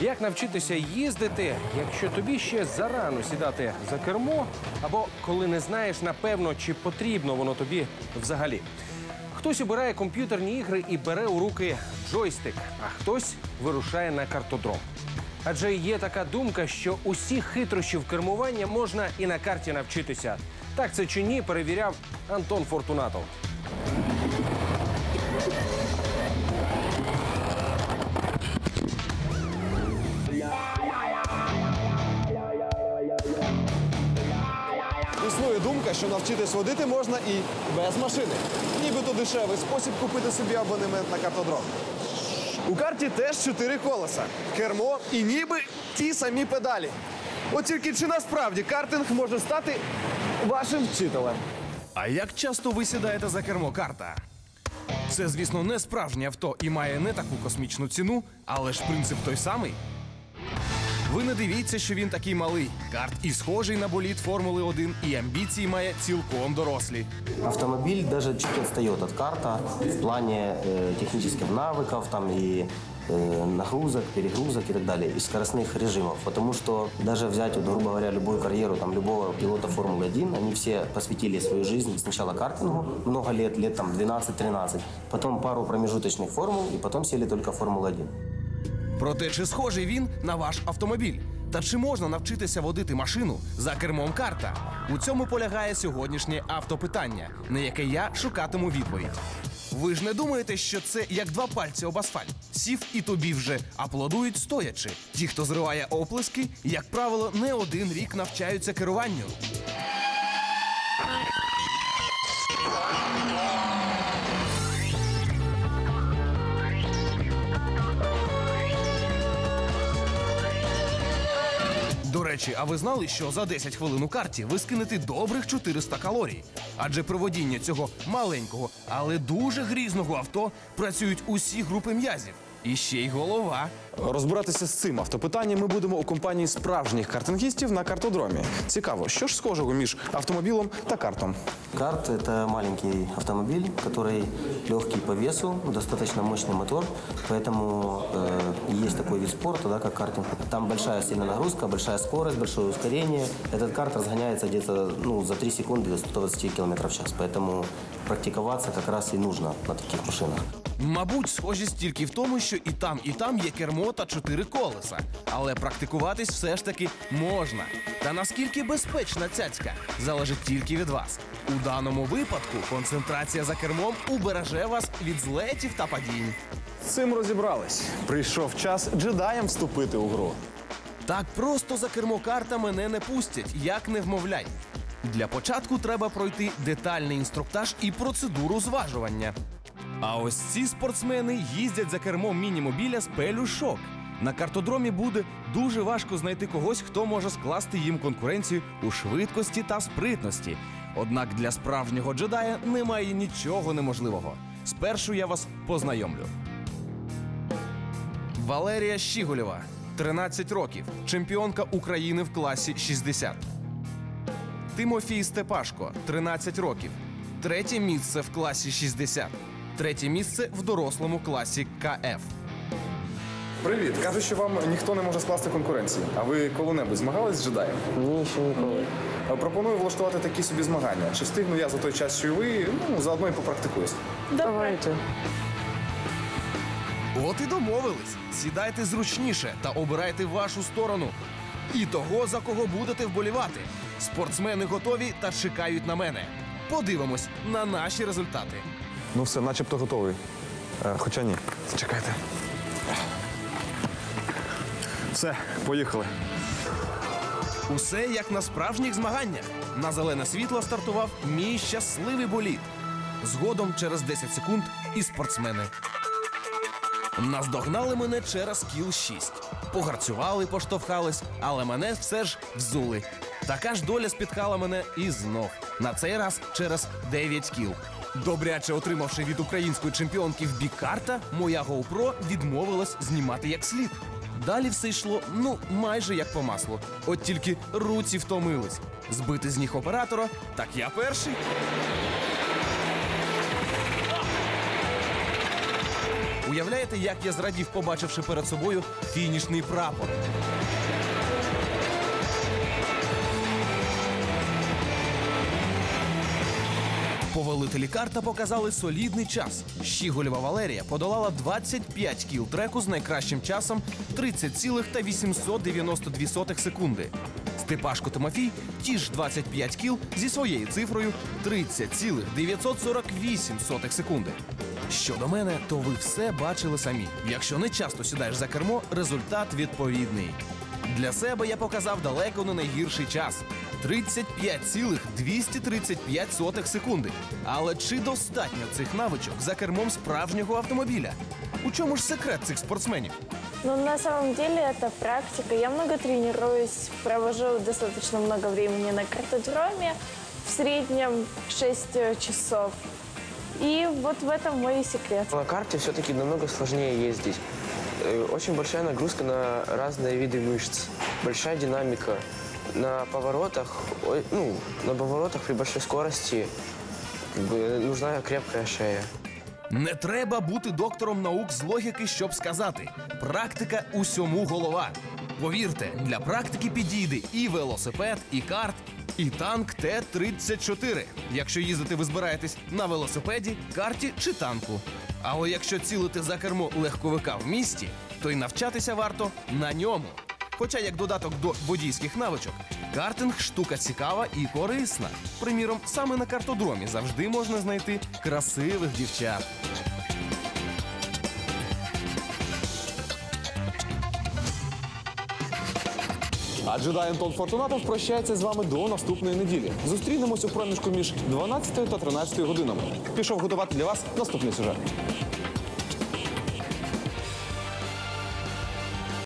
Як навчитися їздити, якщо тобі ще зарано сідати за кермо, або коли не знаєш напевно, чи потрібно воно тобі взагалі? Хтось обирає комп'ютерні ігри і бере у руки джойстик, а хтось вирушає на картодром. Адже є така думка, що усіх хитрощів кермування можна і на карті навчитися. Так це чи ні, перевіряв Антон Фортунатов. Існує думка, що навчитись водити можна і без машини. Нібито дешевий спосіб купити собі абонемент на картодром. У карті теж чотири колеса, кермо і ніби ті самі педалі. От тільки чи насправді картинг може стати вашим вчителем? А як часто ви сідаєте за кермо карта? Це, звісно, не справжнє авто і має не таку космічну ціну, але ж принцип той самий. Ви не дивіться, що він такий малий. Карт і схожий на боліт Формули 1, і амбіції має цілком дорослі. Автомобиль даже чуть отстает от карта в плане э, технических навыков там и э, нагрузок, перегрузок и так далее, и скоростных режимов. Потому что даже взять, вот, грубо говоря, любую карьеру там, любого пилота Формулы-1, они все посвятили свою жизнь сначала картингу, много лет, лет там 12-13, потом пару промежуточных формул, и потом сели только в Формулу-1. Проте, чи схожий він на ваш автомобіль? Та чи можна навчитися водити машину за кермом карта? У цьому полягає сьогоднішнє автопитання, на яке я шукатиму відповідь. Ви ж не думаєте, що це як два пальці об асфальт? Сів і тобі вже аплодують стоячи. Ті, хто зриває оплески, як правило, не один рік навчаються керуванню. Речі, а ви знали, що за 10 хвилин у карті ви скинете добрих 400 калорій? Адже при водінні цього маленького, але дуже грізного авто працюють усі групи м'язів І ще й голова. Розбиратися з цим автопитанням ми будемо у компанії справжніх картингістів на картодромі. Цікаво, що ж схожого між автомобілем та картом? Карт – это маленький автомобиль, который легкий по весу, достаточно мощный мотор, поэтому э, есть такой вид спорта, да, как картинг. Там большая сильная нагрузка, большая скорость, большое ускорение. Этот карт разгоняется где-то ну, за 3 секунды до 120 км в час, поэтому практиковаться как раз и нужно на таких машинах. Мабуть, схожість тільки в тому, що і там, і там є кермо та чотири колеса. Але практикуватись все ж таки можна. Та наскільки безпечна цяцька залежить тільки від вас. У даному випадку концентрація за кермом убереже вас від злетів та падінь. З цим розібрались. Прийшов час джедаям вступити у гру. Так просто за кермо карта мене не пустять, як не вмовляй. Для початку треба пройти детальний інструктаж і процедуру зважування. А ось ці спортсмени їздять за кермом міні-мобіля з пелюшок. На картодромі буде дуже важко знайти когось, хто може скласти їм конкуренцію у швидкості та спритності. Однак для справжнього джедая немає нічого неможливого. Спершу я вас познайомлю. Валерія Щіголєва, 13 років, чемпіонка України в класі 60. Тимофій Степашко, 13 років, третє місце в класі 60, третє місце в дорослому класі КФ. Привіт, кажуть, що вам ніхто не може скласти конкуренції. А ви коли-небудь змагались з джедаєм? Ні, ще ніколи. Е, Пропоную влаштувати такі собі змагання. Чи встигну я за той час, що і ви, ну заодно і попрактикуюсь. Давайте. От і домовились. Сідайте зручніше та обирайте вашу сторону. І того, за кого будете вболівати. Спортсмени готові та чекають на мене. Подивимось на наші результати. Ну все, начебто готовий. Е, хоча ні. Чекайте. Все, поїхали. Усе як на справжніх змаганнях. На зелене світло стартував мій щасливий боліт. Згодом через 10 секунд і спортсмени. Наздогнали мене через кіл 6. Погарцювали, поштовхались, але мене все ж взули. Така ж доля спіткала мене і знов. На цей раз через 9 кіл. Добряче отримавши від української чемпіонки в бік карта, моя GoPro відмовилась знімати як слід. Далі все йшло, ну, майже як по маслу. От тільки руці втомились. Збити з ніг оператора, так я перший. Уявляєте, як я зрадів, побачивши перед собою фінішний прапор. Повелителі карта показали солідний час. Щіголєва Валерія подолала 25 кіл треку з найкращим часом 30,892 секунди. Степашко Тимофій ті ж 25 кіл зі своєю цифрою 30,948 секунди. Щодо мене, то ви все бачили самі. Якщо не часто сідаєш за кермо, результат відповідний. Для себе я показав далеко не найгірший час 35,235 секунди. Але чи достатньо цих навичок за кермом справжнього автомобіля? У чому ж секрет цих спортсменів? Ну, на самом деле это практика. Я много тренируюсь, провожу достаточно много времени на картодроме, в среднем 6 часов. И вот в этом мой секрет. На карте все-таки намного сложнее ездить. Э, Очень большая нагрузка на разные виды мышц, большая динамика. На поворотах, ну, на поворотах при большой скорости как бы, нужна крепкая шея. Не треба бути доктором наук з логіки, щоб сказати: практика усьому голова. Повірте, для практики підійде і велосипед, і карт, і танк Т-34. Якщо їздити ви збираєтесь на велосипеді, карті чи танку. Але якщо цілити за кермо легковика в місті, то й навчатися варто на ньому. Хоча як додаток до водійських навичок, картинг штука цікава і корисна. Приміром, саме на картодромі завжди можна знайти красивих дівчат. А джедай Антон Фортунатов прощається з вами до наступної неділі. Зустрінемось у проміжку між 12 та 13 годинами. Пішов готувати для вас наступний сюжет.